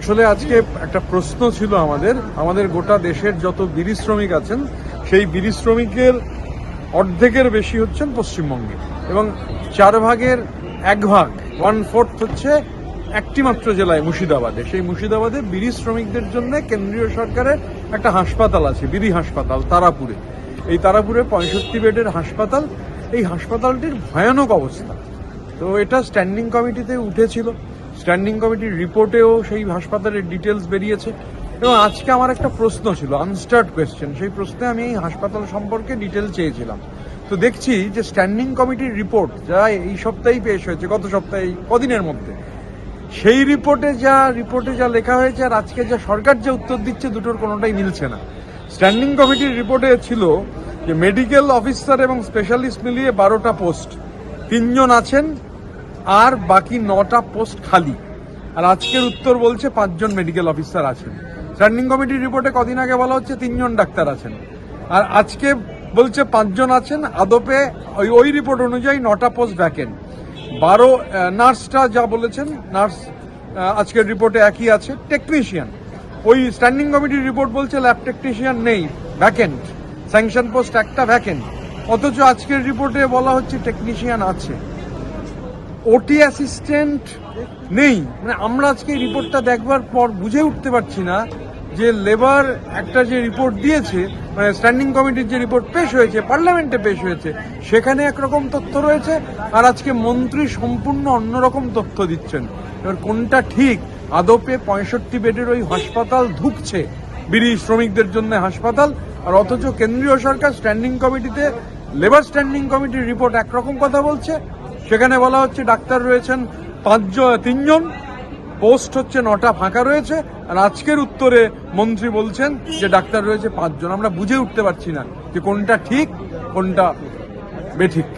আসলে আজকে একটা প্রশ্ন ছিল আমাদের। আমাদের গোটা দেশের যত বিড়ি শ্রমিক আছেন, সেই বিড়ি শ্রমিকের অর্ধেকের বেশি হচ্ছেন পশ্চিমবঙ্গে এবং চার ভাগের এক ভাগ ওয়ান ফোর্থ হচ্ছে একটি মাত্র জেলায় মুর্শিদাবাদে। সেই মুর্শিদাবাদে বিড়ি শ্রমিকদের জন্য কেন্দ্রীয় সরকারের একটা হাসপাতাল আছে, বিড়ি হাসপাতাল, তারাপুরে। এই তারাপুরে পঁয়ষট্টি বেডের হাসপাতাল, এই হাসপাতালটির ভয়ানক অবস্থা। তো এটা স্ট্যান্ডিং কমিটিতে উঠেছিল। স্ট্যান্ডিং কমিটির রিপোর্টেও সেই হাসপাতালের ডিটেলস বেরিয়েছে। এবং আজকে আমার একটা প্রশ্ন ছিল আনস্টার্ড কোয়েশ্চেন সেই প্রশ্নে আমি এই হাসপাতাল সম্পর্কে ডিটেল চেয়েছিলাম। তো দেখছি যে স্ট্যান্ডিং কমিটির রিপোর্ট যা এই সপ্তাহেই পেশ হয়েছে, গত সপ্তাহে, কদিনের মধ্যে। সেই রিপোর্টে যা রিপোর্টে যা লেখা হয়েছে আর আজকে যা সরকার যে উত্তর দিচ্ছে দুটোর কোনোটাই মিলছে না। স্ট্যান্ডিং কমিটির রিপোর্টে ছিল যে মেডিকেল অফিসার এবং স্পেশালিস্ট মিলিয়ে বারোটা পোস্ট তিনজন আছেন আর বাকি নটা পোস্ট খালি। আর আজকের উত্তর বলছে পাঁচজন মেডিকেল অফিসার আছেন। স্ট্যান্ডিং কমিটির রিপোর্টে কদিন আগে বলা হচ্ছে তিনজন ডাক্তার আছেন। আর আজকে বলছে পাঁচজন আছেন। আদপে ওই ওই রিপোর্ট অনুযায়ী নটা পোস্ট ভ্যাকেন্ট বারো নার্সটা যা বলেছেন, নার্স আজকের রিপোর্টে একই আছে। টেকনিশিয়ান ওই স্ট্যান্ডিং কমিটির রিপোর্ট বলছে ল্যাব টেকনিশিয়ান নেই ভ্যাকেন্ট স্যাংশন পোস্ট একটা ভ্যাকেন্ট অথচ আজকের রিপোর্টে বলা হচ্ছে টেকনিশিয়ান আছে। ওটি অ্যাসিস্ট্যান্ট নেই। মানে আমরা আজকে রিপোর্টটা দেখবার পর বুঝে উঠতে পারছি না যে লেবার একটা যে রিপোর্ট দিয়েছে মানে স্ট্যান্ডিং কমিটির যে রিপোর্ট পেশ হয়েছে পার্লামেন্টে পেশ হয়েছে, সেখানে একরকম তথ্য রয়েছে আর আজকে মন্ত্রী সম্পূর্ণ অন্যরকম তথ্য দিচ্ছেন। এবার কোনটা ঠিক? আদপে পঁয়ষট্টি বেডের ওই হাসপাতাল ধুকছে, বিড়ি শ্রমিকদের জন্য হাসপাতাল, আর অথচ কেন্দ্রীয় সরকার স্ট্যান্ডিং কমিটিতে লেবার স্ট্যান্ডিং কমিটির রিপোর্ট একরকম কথা বলছে সেখানে বলা হচ্ছে ডাক্তার রয়েছেন পাঁচজন তিনজন। পোস্ট হচ্ছে নটা ফাঁকা রয়েছে। আর আজকের উত্তরে মন্ত্রী বলছেন যে ডাক্তার রয়েছে পাঁচজন। আমরা বুঝে উঠতে পারছি না যে কোনটা ঠিক, কোনটা বেঠিক।